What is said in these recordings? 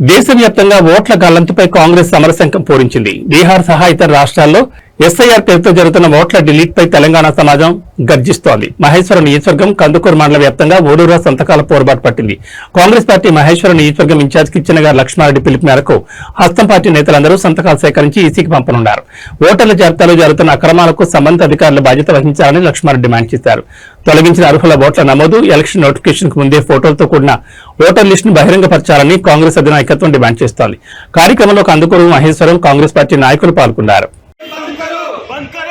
దేశవ్యాప్తంగా ఓట్ల గల్లంతుపై కాంగ్రెస్ సమరశంఖం పూరించింది. బీహార్ సహా ఇతర రాష్ట్రాల్లో ఎస్ఐఆర్ పేరుతో జరుగుతున్న ఓట్ల డిలీట్ పై తెలంగాణ సమాజం గర్జిస్తోంది. మహేశ్వరం నియోజకవర్గం కందుకూరు మండల వ్యాప్తంగా ఓడూరా సంతకాల పోరుబాటు పట్టింది. కాంగ్రెస్ పార్టీ మహేశ్వరం నియోజకవర్గం ఇన్ఛార్జ్ కిచ్చిన గారు లక్ష్మారెడ్డి పిలుపు మేరకు హస్తం పార్టీ నేతలందరూ సంతకాలు సేకరించి ఈసీకి పంపనున్నారు. ఓటర్ల జాబితాలో జరుగుతున్న అక్రమాలకు సంబంధిత అధికారులు బాధ్యత వహించాలని లక్ష్మారెడ్డి డిమాండ్ చేశారు. తొలగించిన అర్హుల ఓట్ల నమోదు ఎలక్షన్ నోటిఫికేషన్కు ముందే ఫోటోలతో కూడిన ఓటర్ లిస్టును బహిరంగపరచాలని కాంగ్రెస్ అధినాయకత్వం డిమాండ్ చేస్తోంది. కార్యక్రమంలో కందుకూరు మహేశ్వరం కాంగ్రెస్ పార్టీ నాయకులు పాల్గొన్నారు. बंद करो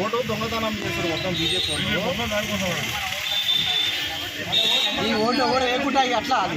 ఓటు దొంగతనం చేస్తారు మొత్తం బీజేపీ ఈ ఓటు ఎవరు వేయకుండా ఇక అట్లా అది.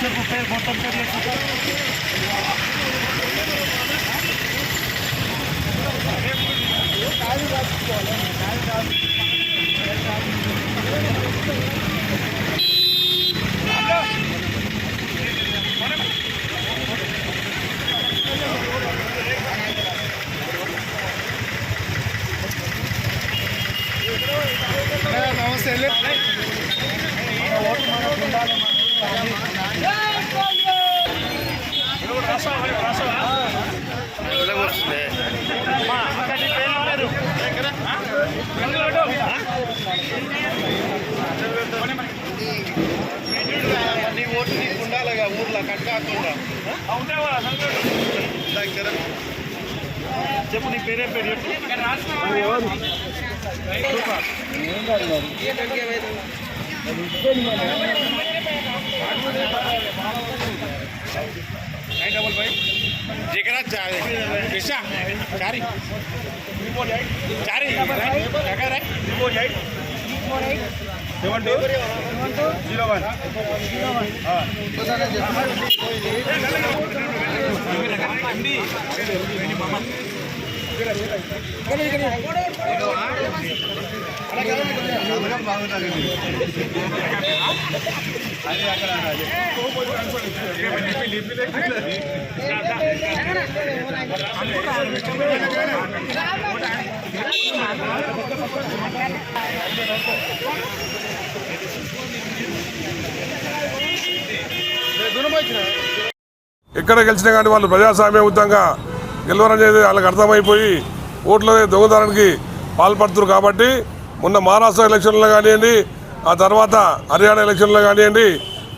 చెప్పు పేరు మొత్తం పేరు నీ ఓటు నీకు ఉండాలిగా ఊర్లో కట్ కాకుండా చెప్పు నీ పేరే పేరు చెప్పు. జిగరా Krishna Chari. Chari seven two zero one. ఎక్కడ గెలిచినా కానీ వాళ్ళు ప్రజాస్వామ్యయుతంగా గెలవరనేది వాళ్ళకి అర్థమైపోయి ఓట్ల దొంగతనానికి పాల్పడుతున్నారు కాబట్టి మొన్న మహారాష్ట్ర ఎలక్షన్లో కానివ్వండి ఆ తర్వాత హర్యానా ఎలక్షన్లో కానివ్వండి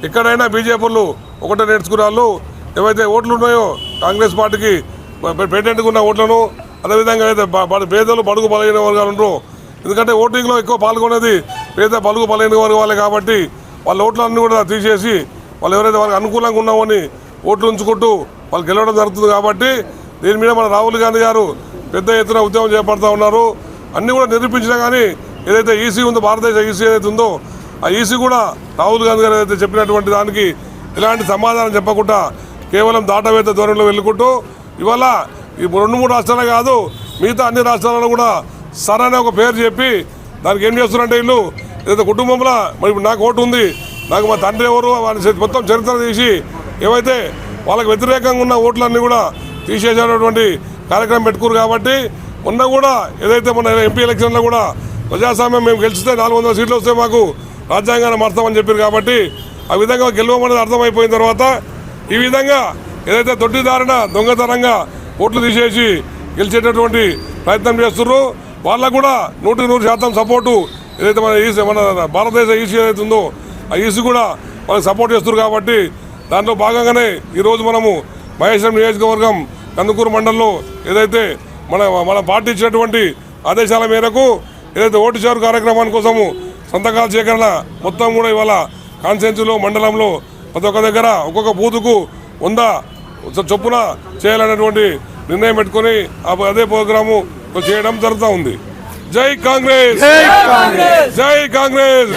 ఎక్కడైనా బీజేపీలు ఒకటే నేర్చుకున్న వాళ్ళు ఏవైతే ఓట్లు ఉన్నాయో కాంగ్రెస్ పార్టీకి పేటెంట్గా ఉన్న ఓట్లను అదేవిధంగా అయితే పేదలు బడుగు బలహీన వర్గాలు ఉండరు ఎందుకంటే ఓటింగ్లో ఎక్కువ పాల్గొనేది పేద బలుగు బలైన వర్గాలే కాబట్టి వాళ్ళ ఓట్లన్నీ కూడా తీసేసి వాళ్ళు ఎవరైతే వాళ్ళకి అనుకూలంగా ఉన్నామని ఓట్లు ఉంచుకుంటూ వాళ్ళు గెలవడం జరుగుతుంది కాబట్టి దీని మీద మన రాహుల్ గాంధీ గారు పెద్ద ఎత్తున ఉద్యమం చేపడతా ఉన్నారు. అన్నీ కూడా నిరూపించినా కానీ ఏదైతే ఈసీ ఉందో భారతదేశ ఈసీ ఏదైతే ఉందో ఆ ఈసీ కూడా రాహుల్ గాంధీ గారు ఏదైతే చెప్పినటువంటి దానికి ఎలాంటి సమాధానం చెప్పకుండా కేవలం దాటవేత ధోరణిలో వెళ్ళుకుంటూ ఇవాళ ఈ రెండు మూడు రాష్ట్రాలే కాదు మిగతా అన్ని రాష్ట్రాలలో కూడా సర్ అనే ఒక పేరు చెప్పి దానికి ఏం చేస్తున్నారంటే వీళ్ళు? ఏదైతే కుటుంబంలో మరి నాకు ఓటు ఉంది నాకు మా తండ్రి ఎవరు వాళ్ళ మొత్తం చరిత్ర తీసి ఏవైతే వాళ్ళకి వ్యతిరేకంగా ఉన్న ఓట్లన్నీ కూడా తీసేసేటటువంటి కార్యక్రమం పెట్టుకురు కాబట్టి మొన్న కూడా ఏదైతే మన ఎంపీ ఎలక్షన్లో కూడా ప్రజాస్వామ్యం మేము గెలిచితే నాలుగు వందల సీట్లు వస్తే మాకు రాజ్యాంగాన్ని మార్తామని చెప్పారు కాబట్టి ఆ విధంగా గెలవమనేది అర్థమైపోయిన తర్వాత ఈ విధంగా ఏదైతే దొడ్డిదారిన దొంగతనంగా ఓట్లు తీసేసి గెలిచేటటువంటి ప్రయత్నం చేస్తున్నారు వాళ్ళకు కూడా నూటికి నూరు శాతం సపోర్టు ఏదైతే మన ఈసీ మన భారతదేశ ఈసీ ఏదైతే ఉందో ఆ ఈసీ కూడా వాళ్ళకి సపోర్ట్ చేస్తున్నారు కాబట్టి దాంట్లో భాగంగానే ఈరోజు మనము మహేశ్వరం నియోజకవర్గం కందుకూరు మండలంలో ఏదైతే మన మన పార్టీ ఇచ్చినటువంటి ఆదేశాల మేరకు ఏదైతే ఓటు చేరు కార్యక్రమాని కోసము సంతకాల సేకరణ మొత్తం కూడా ఇవాళ కాన్సెన్స్లో మండలంలో ప్రతి ఒక్క దగ్గర ఒక్కొక్క బూతుకు వంద చొప్పున చేయాలనేటువంటి నిర్ణయం పెట్టుకొని అదే ప్రోగ్రాము చేయడం జరుగుతూ ఉంది. జై కాంగ్రెస్! జై కాంగ్రెస్!